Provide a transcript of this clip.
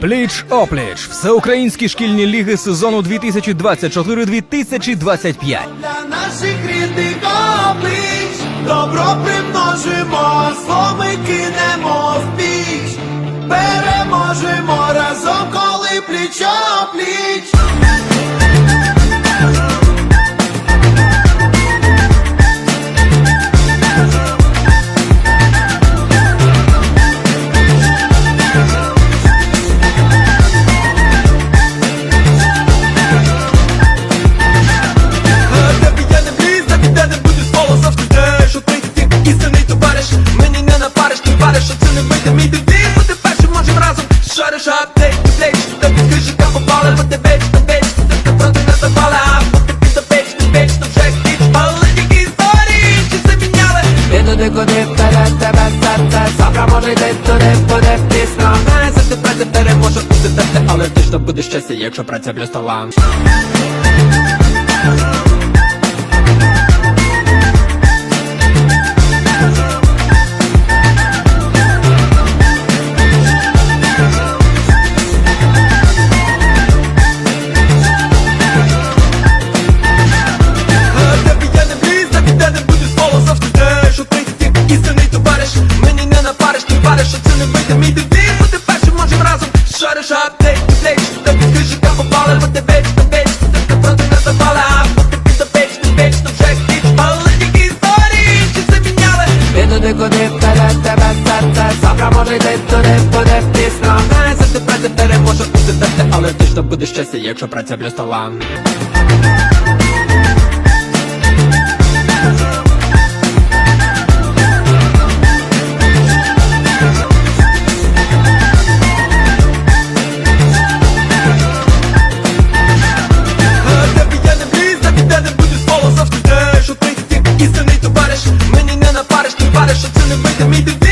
Пліч опліч. Всеукраїнські шкільні ліги сезону 2024-2025. для наших рідних облич добро примножимо, зло кинемо в піч, переможемо разом, коли пліч не що це не вийде мій диві Бути першим можем разом. Шариш аптек, плеч скажи, попали, бо ти ти Ти проти не запали, а поки ти то ти то вже хіч Але які історії, чи заміняли І туди, куди вперед тебе серце? Завтра може йти туди, буде пісно Не завжди праця переможе бути терти Але точно буде щастя, якщо праця плюс талант вийде мій диві Бути першим можем разом. Шариш аптек, плеч Тобі як попали, бо ти ти Ти проти не ти то веч, ти то вже історії, чи заміняли куди вперед тебе серце Завтра може йти туди, буде пісно Не завжди праця переможе терти Але точно буде щастя, якщо праця плюс талант That shit's in the way to meet the